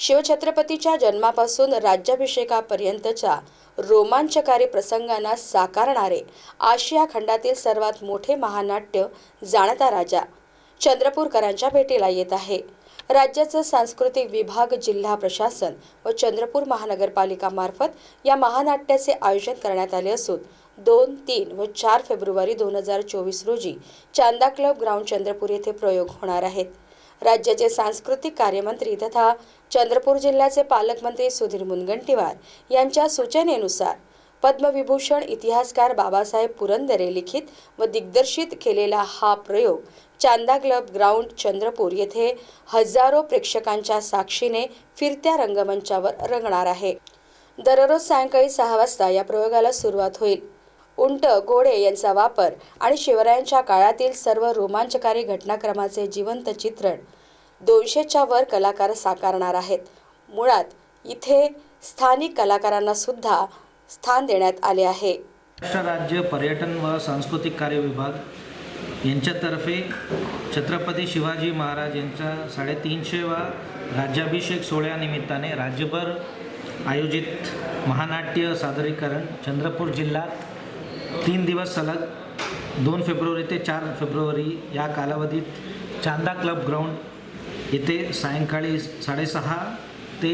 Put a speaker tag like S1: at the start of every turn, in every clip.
S1: शिवछत्रपतीच्या जन्मापासून राज्याभिषेकापर्यंतच्या रोमांचकारी प्रसंगांना साकारणारे आशिया खंडातील सर्वात मोठे महानाट्य जाणता राजा चंद्रपूरकरांच्या भेटीला येत आहे. राज्याचं सांस्कृतिक विभाग जिल्हा प्रशासन व चंद्रपूर महानगरपालिकामार्फत या महानाट्याचे आयोजन करण्यात आले असून दोन तीन व चार फेब्रुवारी दोन हजार चोवीस रोजी चांदा क्लब ग्राउंड चंद्रपूर येथे प्रयोग होणार आहेत. राज्याचे सांस्कृतिक कार्यमंत्री तथा चंद्रपूर जिल्ह्याचे पालकमंत्री सुधीर मुनगंटीवार यांच्या सूचनेनुसार पद्मविभूषण इतिहासकार बाबासाहेब पुरंदरे लिखित व दिग्दर्शित केलेला हा प्रयोग चांदा क्लब ग्राउंड चंद्रपूर येथे हजारो प्रेक्षकांच्या साक्षीने फिरत्या रंगमंचावर रंगणार आहे. दररोज सायंकाळी सहा वाजता या प्रयोगाला सुरुवात होईल. उंट घोडे यांचा वापर आणि शिवरायांच्या काळातील सर्व रोमांचकारी घटनाक्रमाचे जिवंत चित्रण दोनशेच्या वर कलाकार साकारणार आहेत. मुळात इथे स्थानिक कलाकारांना सुद्धा स्थान देण्यात आले आहे.
S2: महाराष्ट्र राज्य पर्यटन व सांस्कृतिक कार्य विभाग यांच्यातर्फे छत्रपती शिवाजी महाराज यांच्या साडेतीनशेवा राज्याभिषेक सोहळ्यानिमित्ताने राज्यभर आयोजित महानाट्य सादरीकरण चंद्रपूर जिल्ह्यात तीन दिवस सलग दोन फेब्रुवारी ते चार फेब्रुवारी या कालावधीत चांदा क्लब ग्राउंड येथे सायंकाळी साडेसहा ते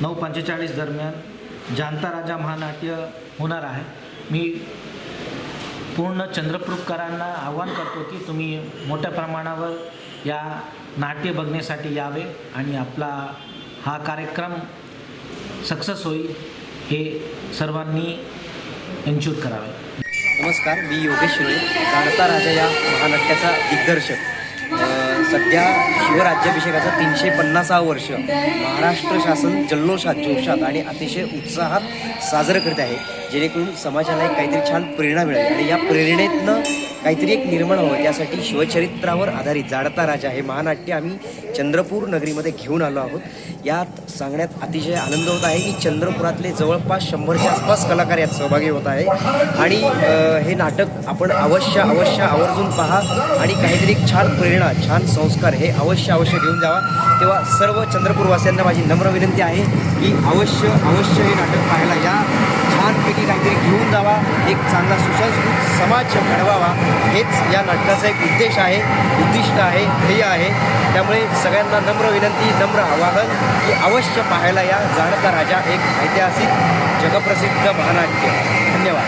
S2: नऊ पंचेचाळीस दरम्यान जाणता राजा महानाट्य होणार आहे. मी पूर्ण चंद्रपूरकरांना आवाहन करतो की तुम्ही मोठ्या प्रमाणावर या नाट्य बघण्यासाठी यावे आणि आपला हा कार्यक्रम सक्सेस होईल हे सर्वांनी एन्श्युअर करावे.
S3: नमस्कार मी योगेश शिळे जाणता राजा या महानाट्याचा दिग्दर्शक. सध्या शिवराज्याभिषेकाचं तीनशे पन्नासावं वर्ष महाराष्ट्र शासन जल्लोषात जोशात आणि अतिशय उत्साहात साजरं करत आहे. जेणेकरून समाजाला एक काहीतरी छान प्रेरणा मिळेल. आणि या प्रेरणेतनं काहीतरी एक निर्माण व्हावं. त्यासाठी शिवचरित्रावर आधारित जाडता राजा हे महानाट्य आम्ही चंद्रपूर नगरीमध्ये घेऊन आलो आहोत. यात सांगण्यात अतिशय आनंद होत आहे की चंद्रपुरातले जवळपास शंभरच्या आसपास कलाकार यात सहभागी होत आहे. आणि हे नाटक आपण अवश्य अवश्य आवर्जून पहा आणि काहीतरी एक छान प्रेरणा छान संस्कार हे अवश्य अवश्य घेऊन जावा. तेव्हा सर्व चंद्रपूरवासियांना माझी नम्र विनंती आहे की अवश्य अवश्य हे नाटक पाहायला या. छानपैकी काहीतरी घेऊन जावा. एक चांगला सुसंस्कृत समाज घडवावा हेच या नाटकाचा एक उद्देश आहे उद्दिष्ट आहे ध्येय आहे. त्यामुळे सगळ्यांना नम्र विनंती नम्र आवाहन की अवश्य पाहायला या जाणता राजा एक ऐतिहासिक जगप्रसिद्ध महानाट्य. धन्यवाद.